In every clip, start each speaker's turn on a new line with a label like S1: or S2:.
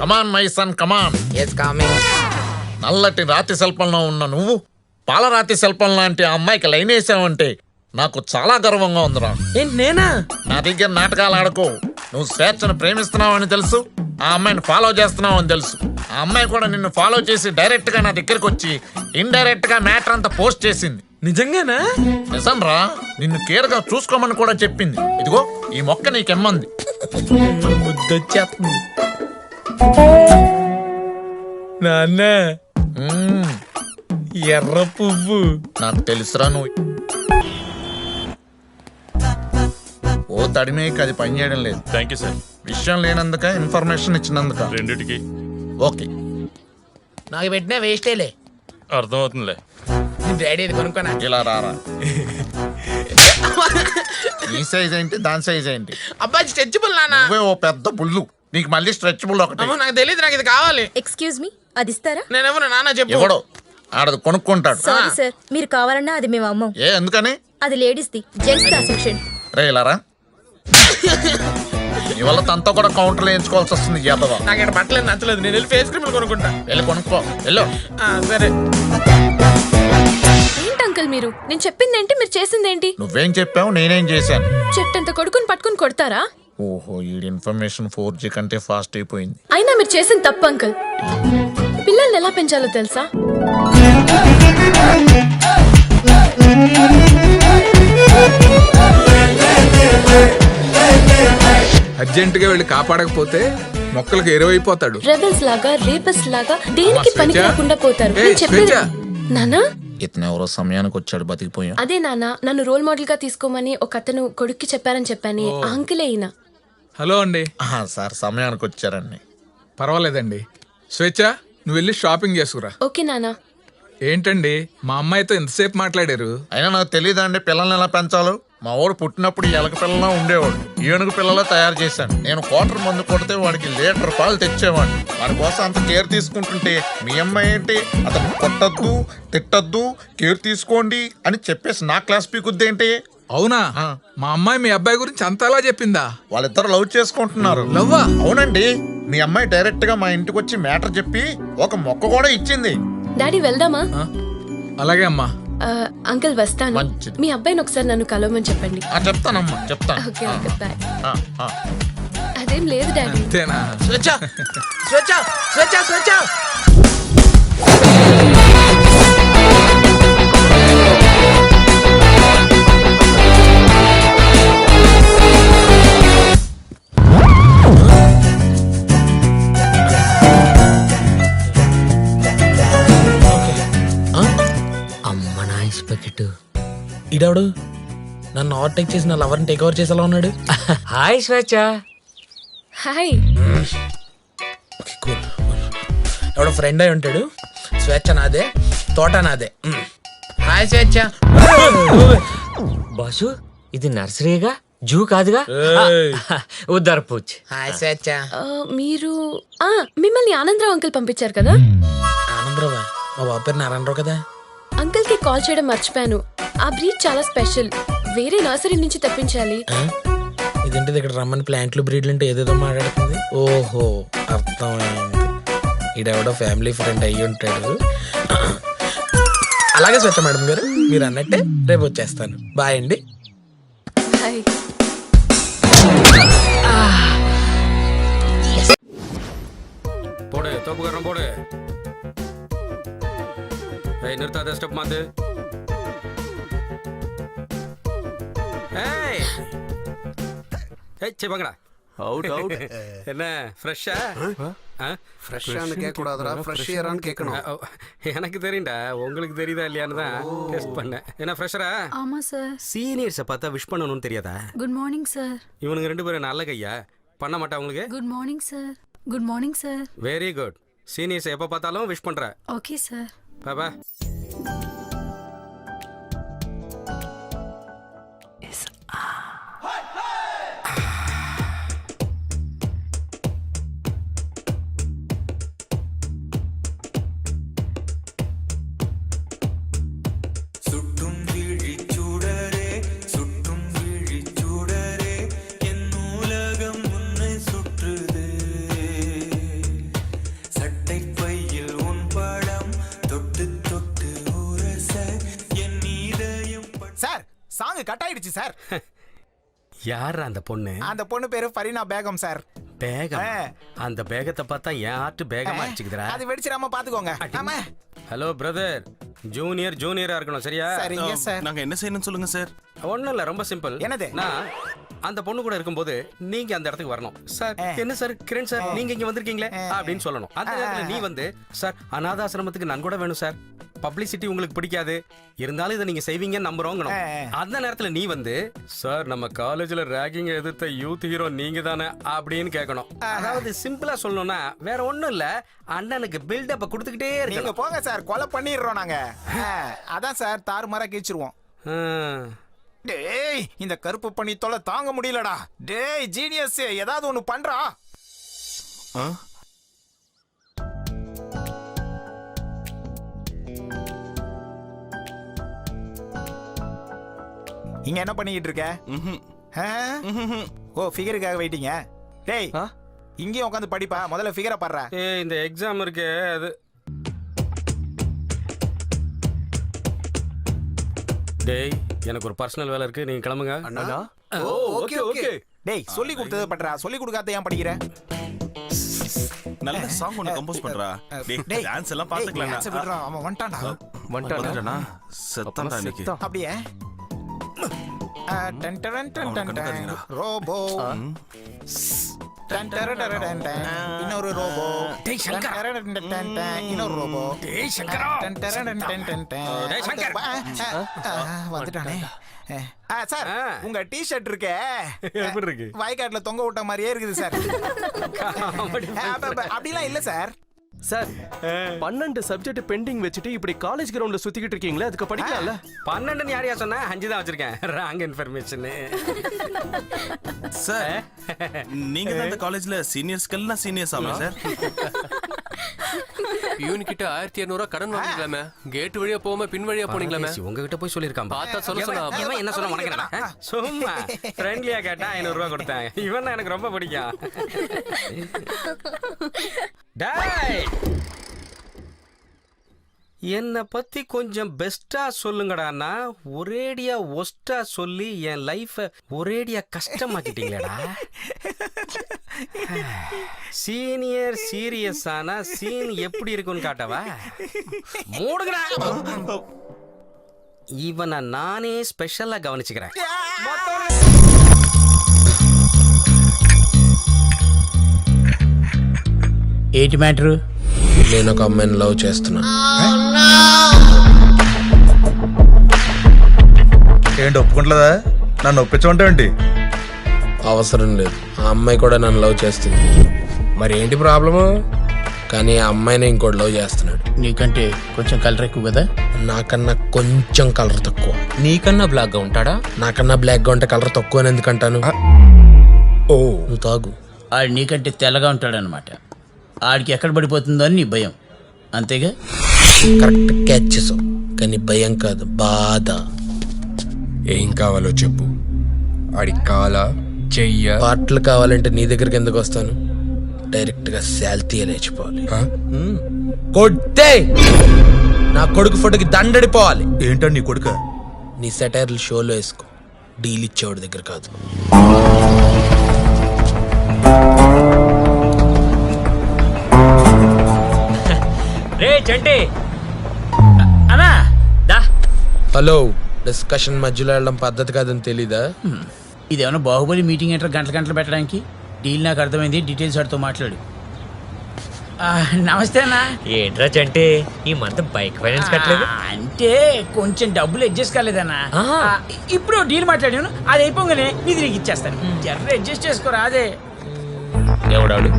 S1: Come on my son
S2: come on yes coming
S1: నల్లటి రాతి శిల్పంలో ఉన్న నువ్వు పాలరాతి శిల్పం లాంటి ఆ అమ్మాయికి లైన్ వేసావంటే నాకు చాలా గర్వంగా ఉందిరా.
S2: ఏంటి నేనా?
S1: నా దగ్గర నాటకాలు ఆడకు. నువ్వు స్వేచ్ఛను ప్రేమిస్తున్నావని తెలుసు ఆ అమ్మాయిని ఫాలో చేస్తున్నావని తెలుసు. ఆ అమ్మాయి కూడా నిన్ను ఫాలో చేసి డైరెక్ట్గా నా దగ్గరికి వచ్చి ఇండైరెక్ట్గా మ్యాటర్ అంతా పోస్ట్ చేసింది.
S2: నిజంగానా?
S1: నిజం రా నిన్ను కేర్గా చూసుకోమని కూడా చెప్పింది. ఇదిగో ఈ మొక్క నీకెమ్మంది.
S2: ముద్దొచ్చేస్తుంది. నాన్న. ఎర్ర పువ్వు.
S1: నాకు తెలుసురా నువ్వు. ఓ తడిమేకి అది పనిచేయడం లేదు.
S3: థ్యాంక్ యూ సార్
S1: విషయం లేనందుక ఇన్ఫర్మేషన్ ఇచ్చినందుక.
S3: రెండిటికి.
S1: ఓకే.
S2: నాకు పెట్టినా వేస్టేలే
S3: అర్థమవుతుందిలే.
S2: డాడీ ఇది కొనుక్కోనా?
S1: ఇలా రారా. ఈ సైజ్ ఏంటి దాని సైజ్ ఏంటి?
S2: అబ్బాయి స్ట్రెచబుల్ నాన్న.
S1: నువ్వే ఓ పెద్ద బుల్లు. నీకు మళ్ళీ స్ట్రెచబుల్ ఒకటి.
S2: అమ్మో నాకు తెలియదు నాకు ఇది కావాలి.
S4: ఎక్స్క్యూజ్ మీ అది ఇస్తారా?
S2: నేను ఎవరు నాన్న చెప్పు.
S1: ఎవడో? ఆడది కొనుక్కుంటాడు.
S4: సారీ సార్ మీరు కావాలన్నా అది మేము అమ్మం.
S1: ఏ ఎందుకని?
S4: అది ladies the. Gents the section
S1: రే ఇలా రా. నీ వల్ల తనతో కూడా కౌంటర్లు వేయించుకోవాల్సి వస్తుంది యాదవ
S2: నాకు ఇక్కడ బట్టలేదు నచ్చలేదు. నేను వెళ్ళి ఫేస్ క్రీమ్ కొనుక్కుంటా.
S1: వెళ్ళి కొనుక్కో. వెళ్ళు.
S2: ఆ, సరే.
S5: ఏంటి అంకుల్ మీరు? నేను చెప్పింది ఏంటి మీరు చేసింది ఏంటి
S1: నువ్వేం చెప్పావు? నేనేం చేశాను?
S5: చెట్టంత కొడుకుని పట్టుకుని కొడతారా?
S1: ఓహో ఈ ఇన్ఫర్మేషన్ ఫోర్ జీ కంటే ఫాస్ట్ అయిపోయింది.
S5: అయినా మీరు చేసిన తప్పు అంకుల్. పిల్లల్ని ఎలా పెంచాలో తెలుసా?
S6: అర్జెంటుగా వెళ్ళి కాపాడకపోతే మొక్కలకు ఎరువైపోతాడు.
S5: రెబల్స్ లాగా రేపస్ లాగా దేనికి పనికి
S6: స్వేచ్ఛ?
S5: రాకుండా పోతారు? నేను చెప్పేది? నానా?
S1: ఇతను ఎవరో సమయానికి వచ్చాడు బతికిపోయాం
S5: అదే నాన్న నన్ను రోల్ మోడల్గా తీసుకోమని ఒక అతను కొడుక్కి చెప్పారని చెప్పాను. ఆ అంకులే ఈయన.
S6: హలో అండి.
S1: సార్ సమయానికి వచ్చారండి.
S6: పర్వాలేదండి. స్వేచ్ఛ నువ్వు వెళ్ళి షాపింగ్ చేసుకురా.
S5: ఓకే నానా.
S6: ఏంటండి మా అమ్మాయితో ఎంతసేపు మాట్లాడారు?
S1: అయినా నాకు తెలియదండి పిల్లల్ని ఎలా పెంచాలో? మా వాడు పుట్టినప్పుడు ఎలక పిల్లలా ఉండేవాడు. ఏనుగు పిల్లలా తయారు చేశాను నేను క్వార్టర్ మందు కొడితే వాడికి లీటర్ పాలు తెచ్చేవాడిని. వాడి కోసం అంత కేర్ తీసుకుంటుంటే మీ అమ్మాయి ఏంటి? అతను కొట్టద్దు తిట్టద్దు కేర్ తీసుకోండి అని చెప్పేసి నా క్లాస్ పీకుద్ది ఏంటి?
S6: అవునా. మా అమ్మాయి మీ అబ్బాయి గురించి అంతలా చెప్పిందా?
S1: వాళ్ళిద్దరు లవ్ చేసుకుంటున్నారు.
S6: లవ్వా?
S1: అవునండి. మీ అమ్మాయి డైరెక్ట్గా మా ఇంటికి వచ్చి మ్యాటర్ చెప్పి ఒక మొక్క కూడా ఇచ్చింది.
S5: డాడీ వెళ్దామా?
S6: ఆ? అలాగే అమ్మా.
S5: అంకుల్ వస్తాను.
S1: మంచిది.
S5: మీ అబ్బాయిని ఒకసారి నన్ను కలవమని చెప్పండి.
S1: ఆ చెప్తానమ్మా చెప్తాను.
S5: Okay okay bye.
S1: ఆ, ఆ.
S5: అదేం లేదు డాడీ.
S6: అంతేనా?
S2: స్వేచ్ఛ స్వేచ్ఛ స్వేచ్ఛ స్వేచ్ఛ. ఇడవడు నన్ను ఓవర్టేక్ చేసి నా లవర్ని టేక్ ఓవర్ చేసేలా ఉన్నాడు.
S7: హాయ్ స్వేచ్ఛ.
S5: హాయ్.
S2: ఎవడో ఫ్రెండ్ అయి ఉంటాడు. స్వేచ్ఛ నాదే తోట నాదే. హాయ్ స్వేచ్ఛ.
S7: బాసు ఇది నర్సరీగా జూ కాదుగా? ఉద్దర్ పూచ్.
S2: హాయ్ స్వేచ్ఛ.
S5: మీరు ఆ మిమ్మల్ని ఆనందరావు అంకుల్ పంపించారు కదా?
S2: ఆనందరావా? మా బాబు పేరు నారాయణరావు కదా.
S5: అంకుల్కి కాల్ చేయడం మర్చిపోయాను. ఆ బ్రీడ్ చాలా స్పెషల్. వేరే నర్సరీ నుంచి తెప్పించాలి.
S2: ఇదేంటిది ఇక్కడ రమ్మని ప్లాంట్లు బ్రీడ్లు అంటే ఏదేదో మాట్లాడుతుంది? ఓహో అర్థమైంది. ఈడెవడో ఫ్యామిలీ ఫ్రెండ్ అయ్యి ఉంటాడు. అలాగే స్వచ్ఛ మేడం గారు మీరు అన్నట్టే రేపు వచ్చేస్తాను. బాయ్ అండి.
S8: పోడే తప్పు గారం நிறுத்தாத ஸ்டெப் மாத்து. ஏய்! ஏய் சே பங்கடா
S9: அவுட் அவுட்
S8: என்ன ஃப்ரெஷ்ஷா
S9: ஃப்ரெஷ்ஷானு கேட்கக்கூடாதுடா. ஃப்ரெஷ் ஏரான்னு கேட்கணும்.
S8: எனக்கு தெரியும்டா. உங்களுக்கு தெரியுதா இல்லையான்னு தான் டெஸ்ட் பண்ணேன். என்ன ஃப்ரெஷரா
S10: ஆமா சார்
S8: சீனியர்ஸை பார்த்தா விஷ் பண்ணணும்னு தெரியாதா?
S10: குட் மார்னிங் சார்
S8: இவனுங்க ரெண்டு பேரும் நல்ல கையா? பண்ண மாட்டா உங்களுக்கு?
S10: Good morning sir good morning sir
S8: very good seniors எப்போ பார்த்தாலும் விஷ் பண்ற.
S10: ஓகே சார்
S8: பாபா யார் அந்த பொண்ணு?
S3: அந்த பொண்ணு பேரு ஃபரீனா பேகம் சார்
S8: பேகம். அந்த பேகத்தை பார்த்தா என் ஆட்டு பேகமா அடிச்சுக்குதுடா.
S3: அது வெடிச்சிடாம பாத்துக்கோங்க. ஆமா.
S8: ஹலோ பிரதர் ஜூனியர் ஜூனியரா இருக்கணும் சரியா?
S3: சரிங்க சார்
S9: நாங்க என்ன செய்யணும்னு சொல்லுங்க சார்
S8: ஒண்ணும் இல்ல ரொம்ப சிம்பிள்
S3: என்னது?
S8: நான் அந்த பொண்ணு கூட இருக்கும்போது நீங்க அந்த இடத்துக்கு வரணும். சார் என்ன சார் கிரண் சார் நீங்க இங்க வந்திருக்கீங்களே? அப்படின்னு சொல்லணும். அந்த நேரத்துல நீ வந்து சார் அனாதாசிரமத்துக்கு நன்கொடை வேணும் சார் பப்ளிசிட்டி உங்களுக்கு பிடிக்காது. இருந்தாலும் இதை நீங்க செய்வீங்கன்னு நம்புறோங்கணும். அந்த நேரத்துல நீ வந்து சார் நம்ம காலேஜ்ல ரேகிங் எதிர்த்த யூத் ஹீரோ நீங்க தானே? அப்படின்னு கேட்கணும் அதாவது சிம்பிளா சொல்லணும்னா வேற ஒண்ணும் இல்ல. அண்ணனுக்கு பில்டப் கொடுத்துக்கிட்டே
S3: நீங்க
S8: இருக்கணும்
S3: போங்க சார். கொலை பண்ணிடுறோம் நாங்க. அதான் சார். தாறுமாறா கிழிச்சிருவோம்
S8: ஆ.
S3: டேய் இந்த கருப்பு பண்ணி தொலை தாங்க முடியலடா. டேய் ஜீனியஸ் ஏதாவது ஒண்ணு பண்றா. இங்க என்ன பண்ணிக்கிட்டு இருக்க? ஓ ஃபிகருக்காக வெயிட்டிங்க. டேய் இங்கேயும் உட்காந்து படிப்பா. முதல்ல ஃபிகரை பாடுற.
S8: இந்த எக்ஸாம் இருக்கு அது. டேய் எனக்கு ஒரு பர்சனல் வேலை இருக்கு. நீங்க கிளம்புங்க.
S3: ஓகே ஓகே டேய் சொல்லி கொடுத்தது பண்றா. சொல்லி கொடுக்காத ஏன் படிக்கிற?
S9: நல்ல சாங் ஒன்னு கம்போஸ் பண்றா. டேய் டான்ஸ் எல்லாம் பாத்துக்கலாம்
S3: அவன் வந்துட்டான்டா.
S9: வந்துட்டானா? செத்தான்டா இன்னைக்கு.
S3: அப்படியே? டன் டன் டன் டன். ரோபோ. டன் டன் டன். இன்னொரு ரோபோ. டன் டர டன் டன் டன் டன். இன்னொரு ரோபோ. டன் டர டன் டன் டன் டன்.
S8: டேய், சங்கர்.
S3: வந்துட்டானே. ஆ, சார். உங்க டி ஷர்ட் இருக்கே.
S8: எப்படி இருக்கு?
S3: வயக்காட்டுல தொங்க விட்ட மாதிரியே இருக்குது சார். அப்படிலாம் இல்ல சார்.
S11: சார் பன்னெண்டு சப்ஜெக்ட் பெண்டிங் வச்சுட்டு இப்படி காலேஜ் கிரவுண்ட்ல சுத்திக்கிட்டு இருக்கீங்களே அதுக்கு படிக்கலாம்ல?
S8: பன்னெண்டுன்னு யாரையா சொன்னா? அஞ்சு தான் வச்சிருக்கேன். ராங் இன்ஃபர்மேஷன்
S9: சார் நீங்க தான் இந்த காலேஜ்ல சீனியர்ஸ்க்கெல்லாம் சீனியர்ஸ் ஆமா சார்
S11: பியூன் கிட்ட ஆயிரத்தி இருநூறுவா கடன் வாங்கிக்கலாமே. கேட் வழியா போகாம பின் வழியா போனீங்களாமே.
S8: உங்ககிட்ட போய் சொல்லிருக்கான்
S11: பார்த்தா சொல்ல சொன்னா.
S8: என்ன சொல்ல? ஆ? சும்மா. ஃப்ரெண்ட்லியா கேட்டா ஐநூறு ரூபா கொடுத்தேன். இவன் தான் எனக்கு ரொம்ப பிடிக்கும். டேய்! என்னை பத்தி கொஞ்சம் பெஸ்டா சொல்லுங்கடான்னா ஒரேடியா ஒஸ்டா சொல்லி என் லைஃப ஒரேடியா கஷ்டமாக்கிட்டீங்களேடா. சீனியர் சீரியஸ் ஆனா சீன் எப்படி இருக்குன்னு காட்டவா மூடுங்கடா இவனை நானே ஸ்பெஷலா கவனிச்சுக்கிறேன்
S2: ఏంటి మ్యాటరు నేను ఒక అమ్మాయిని లవ్ చేస్తున్నా
S1: ఏంటి ఒప్పుకుంటలేదా నన్ను ఒప్పించమంటే
S2: అవసరం లేదు. ఆ అమ్మాయి కూడా నన్ను లవ్ చేస్తుంది. మరి ఏంటి ప్రాబ్లము? కానీ ఆ అమ్మాయిని ఇంకోటి లవ్ చేస్తున్నాడు.
S7: నీకంటే కొంచెం కలర్ ఎక్కువ కదా?
S2: నాకన్నా కొంచెం కలర్ తక్కువ.
S7: నీకన్నా బ్లాక్గా ఉంటాడా?
S2: నాకన్నా బ్లాక్గా ఉంటే కలర్ తక్కువ అని ఎందుకంటాను ఓ నువ్వు తాగు.
S7: ఆడు నీకంటే తెల్లగా ఉంటాడనమాట ఆడికి ఎక్కడ పడిపోతుందో అని నీ భయం. అంతేగా?
S2: కరెక్ట్ క్యాచ్ చేసావు. కానీ భయం కాదు బాధ.
S6: ఏం కావాలో చెప్పు. ఆడి కాల చెయ్య.
S2: పాటలు కావాలంటే నీ దగ్గరికి ఎందుకు వస్తాను? డైరెక్ట్గా శాల్తీ లేచిపోవాలి. కొడితే నా కొడుకు ఫోటోకి దండడిపోవాలి.
S1: ఏంటండి నీ కొడుక?
S2: నీ సెటైర్లు షోలో వేసుకో. డీల్ ఇచ్చేవాడి దగ్గర కాదు.
S7: రే చంటి. అన్నా దా.
S2: హలో డిస్కషన్ మధ్యలో వెళ్ళడం పద్ధతి కాదని తెలీదా?
S7: ఇదేమన్నా బాహుబలి మీటింగ్ ఏంటో గంటల గంటలు పెట్టడానికి? డీల్ నాకు అర్థమైంది డీటెయిల్స్ వాడితో మాట్లాడు. ఆ, నమస్తే అన్నా.
S12: ఏంట్రా చంటే? ఈ మంత్ బైక్ ఫైనాన్స్ కట్టలేదు?
S7: అంటే కొంచెం డబ్బులు అడ్జస్ట్ కాలేదన్నా. ఇప్పుడు డీల్ మాట్లాడాను అది అయిపోగానే నీది నీకు ఇచ్చేస్తాను. జర్ర అడ్జస్ట్ చేసుకోరా అదే.
S12: ఎవడాడు?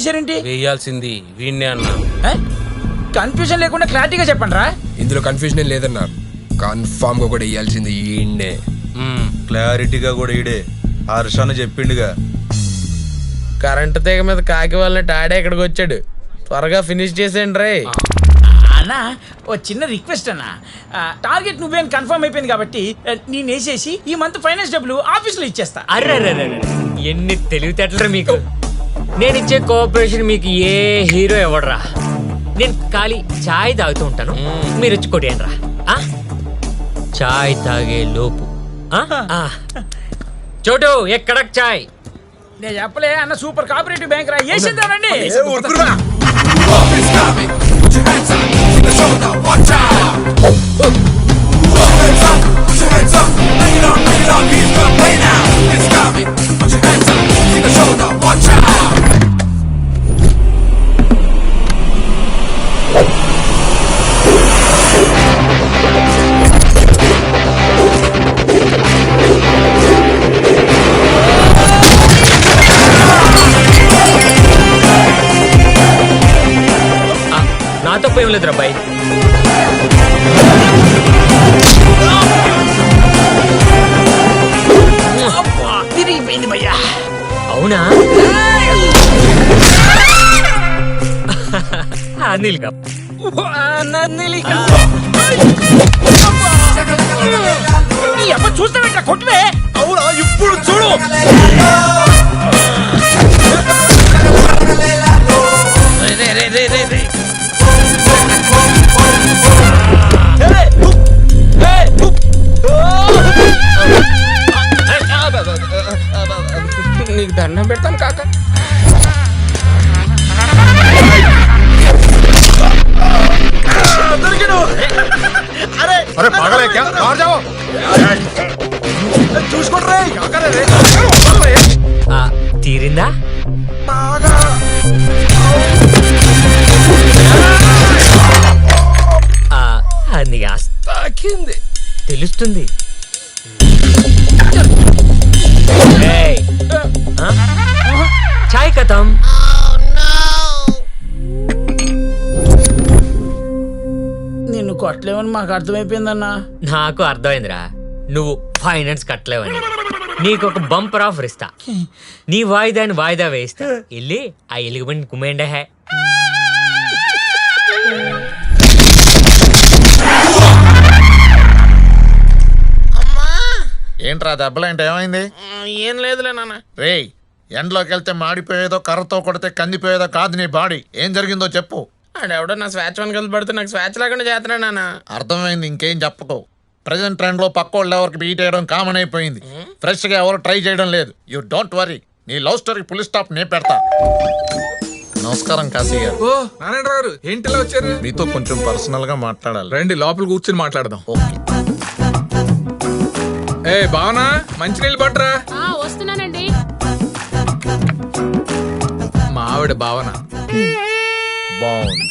S7: చేశారేంటి?
S2: వేయాల్సింది వీణ్ణే అన్నా.
S7: కన్ఫ్యూజన్ లేకుండా క్లారిటీగా చెప్పండి రా.
S6: ఇందులో కన్ఫ్యూజన్ ఏం లేదన్నా. కన్ఫామ్గా కూడా వేయాల్సింది ఈయన్నే.
S1: క్లారిటీగా కూడా ఇడే హర్షాన్ని చెప్పిండుగా.
S2: కరెంట్ తీగ మీద కాకి వాళ్ళని ఆడే ఇక్కడికి వచ్చాడు? త్వరగా ఫినిష్ చేసేయండి రే.
S7: అన్న ఓ చిన్న రిక్వెస్ట్ అన్న. టార్గెట్ నువ్వేం కన్ఫర్మ్ అయిపోయింది కాబట్టి నేను వేసేసి ఈ మంత్ ఫైనాన్స్ డబ్బులు ఆఫీస్లో ఇచ్చేస్తా.
S12: అర్రే ఎన్ని తెలివితేటలరా మీకు. నేను ఇచ్చే కోఆపరేషన్ మీకు ఏ హీరో ఎవడరా? నేను ఖాళీ చాయ్ తాగుతూ ఉంటాను. మీరు వచ్చి కొట్టేయండి రా. ఆ? చాయ్ తాగే లోపు. ఆ? ఆ. చోటు ఎక్కడ చాయ్?
S7: నేను చెప్పలే అన్న సూపర్ కోఆపరేటివ్ బ్యాంక్ రా. వేసేద్దామండి
S12: నాతో పోయి తప్పు ఏం లేదురా బాయ్. అనిల్గా
S7: నీ అబ్బ చూస్తావేంట్రా కొట్టువే
S1: అవునా ఇప్పుడు చూడు
S2: నీకు దండం పెడతాను కాక
S1: అరే పగలే క్యా? బాహర్ జాओ
S12: ఆ, తీరిందా? ఆ, అది కాస్త
S2: తాకింది.
S12: తెలుస్తుంది? చాయ్ కథం.
S7: నిన్ను కొట్టలేమని మాకు అర్థమైపోయిందన్నా.
S12: నాకు అర్థమైందిరా. నువ్వు ఫైనాన్స్ కట్టలేవని. నీకు ఒక బంపర్ ఆఫర్ ఇస్తా. నీ వాయిదాని వాయిదా వేస్తా వెళ్ళి ఆ ఎలుగుబండి కుమ్మేండే హే.
S1: ఏంట్రా దెబ్బలేంటి ఏమైంది?
S2: ఏం లేదులే నాన్న.
S1: రేయ్ ఎండలోకి వెళ్తే మాడిపోయేదో కర్రతో కొడితే కందిపోయేదో కాదు నీ బాడీ. ఏం జరిగిందో చెప్పు.
S2: ఆడెవడో నా స్వాచ్ వన్ కలిసి పడితే నాకు స్వాచ్ లేకుండా చేస్తున్నాడు నాన్న.
S1: అర్థమైంది ఇంకేం చెప్పకు. ప్రజెంట్ ట్రెండ్లో పక్కోళ్ళు ఎవరికి బీట్ చేయడం కామన్ అయిపోయింది. ఫ్రెష్గా ఎవరు ట్రై చేయడం లేదు. యూ డోంట్ వరీ నీ లవ్ స్టోరీ పులి స్టాప్ నే పెడతా. నమస్కారం కాశీ గారు.
S6: ఓ గారు ఏంటి ఇలా వచ్చారు?
S1: మీతో కొంచెం పర్సనల్గా మాట్లాడాలి.
S6: రండి లోపల కూర్చుని మాట్లాడదాం.
S1: ఓకే.
S6: ఏ భావనా మంచినీళ్ళు పట్టరా.
S5: వస్తున్నానండి.
S6: మా ఆవిడ భావన
S1: బాగుంది.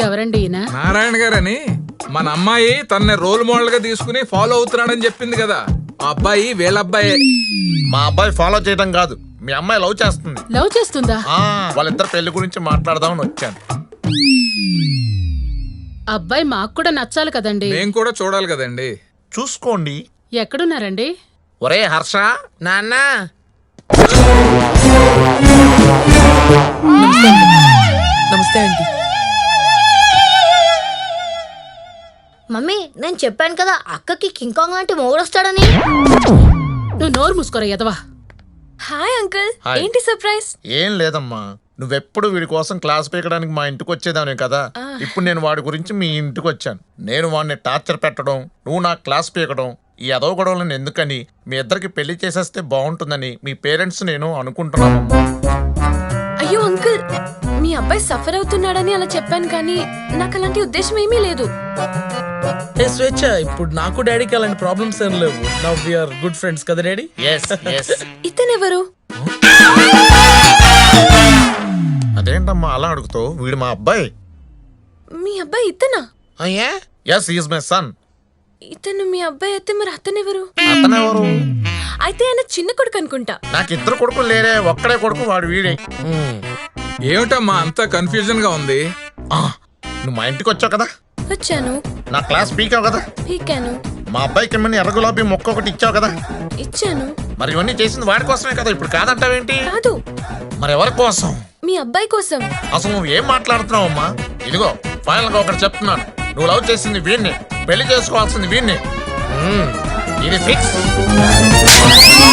S5: ఎవరండి ఈయన?
S6: నారాయణ గారని మన అమ్మాయి తనని రోల్ మోడల్గా తీసుకుని ఫాలో అవుతున్నాడని చెప్పింది కదా. ఆ అబ్బాయి వీళ్ళ అబ్బాయి.
S1: మా అబ్బాయి ఫాలో చేయడం కాదు. మీ అమ్మాయి లవ్ చేస్తుంది.
S5: లవ్ చేస్తుందా?
S1: ఆ వాళ్ళిద్దరు పెళ్ళి గురించి మాట్లాడదామని వచ్చాను.
S5: అబ్బాయి మాకు కూడా నచ్చాలి కదండి.
S6: మేం కూడా చూడాలి కదండి.
S1: చూసుకోండి.
S5: ఎక్కడున్నారండి?
S1: ఒరే హర్ష.
S2: నాన్న నమస్తే
S4: మమ్మీ నేను చెప్పాను కదా అక్కకి కింగ్ కాంగ్ అంటే మొగుడొస్తాడని.
S5: నువ్వు నోరు మూసుకోరా ఎదవా
S10: హాయ్ అంకుల్
S1: హాయ్.
S10: ఏంటి సర్ప్రైజ్?
S1: ఏం లేదమ్మా. నువ్వెప్పుడు వీడి కోసం క్లాస్ పీకడానికి మా ఇంటికి వచ్చేదానే కదా. ఇప్పుడు నేను వాడి గురించి మీ ఇంటికి వచ్చాను. నేను వాడిని టార్చర్ పెట్టడం నువ్వు నా క్లాస్ పీకడం ఈ అదవ గొడవలను ఎందుకని? మీ ఇద్దరికి పెళ్ళి చేసేస్తే బాగుంటుందని మీ పేరెంట్స్ నేను అనుకుంటున్నానమ్మా
S10: అయ్యో అంకుల్ మీ అబ్బాయి సఫర్ అవుతున్నాడని అలా చెప్పాను కానీ నాకు అలాంటి ఉద్దేశం ఏమీ లేదు.
S2: ఏ స్వేచ్ఛ ఇప్పుడు నాకు డాడీకి అలాంటి ప్రాబ్లమ్స్ ఏం లేవు. Now we are good friends కదా డాడీ?
S1: ఎస్ ఎస్
S10: ఇతనెవరు?
S1: అదేంటమ్మా అలా అడుగుతావు వీడు మా అబ్బాయి.
S10: మీ అబ్బాయి ఇతనా?
S2: అయ్యా?
S1: ఎస్ ఈజ్ మై సన్
S10: ఇతను మీ అబ్బాయి అయితే మరి అతనెవరు?
S1: అతనెవరు?
S10: అయితే ఆయన చిన్న కొడుకు అనుకుంటా.
S1: నాకు ఇద్దరు కొడుకులు లేరే ఒక్కడే కొడుకు వాడు వీడే.
S6: ఏమిటమ్మా అంతా కన్ఫ్యూజన్గా ఉంది?
S1: ఆ, నువ్వు మా ఇంటికి వచ్చావు కదా?
S10: వచ్చాను.
S1: నా క్లాస్ పీకావు కదా?
S10: పీకాను.
S1: మా అబ్బాయికి ఏమని ఎర్ర గులాబీ మొక్క ఒకటి ఇచ్చావు కదా?
S10: ఇచ్చాను.
S1: మరి ఇవన్నీ చేసింది వాడి కోసమే కదా? ఇప్పుడు కాదంటావేంటి?
S10: కాదు.
S1: మరి ఎవరి కోసం?
S10: మీ అబ్బాయి కోసం.
S1: అసలు నువ్వు ఏం మాట్లాడుతున్నావు అమ్మా ఇదిగో ఫైనల్గా ఒకటి చెప్తున్నాను. నువ్వు లవ్ చేసింది వీణ్ణి. పెళ్ళి చేసుకోవాల్సింది వీణ్ణి. ఇది ఫిక్స్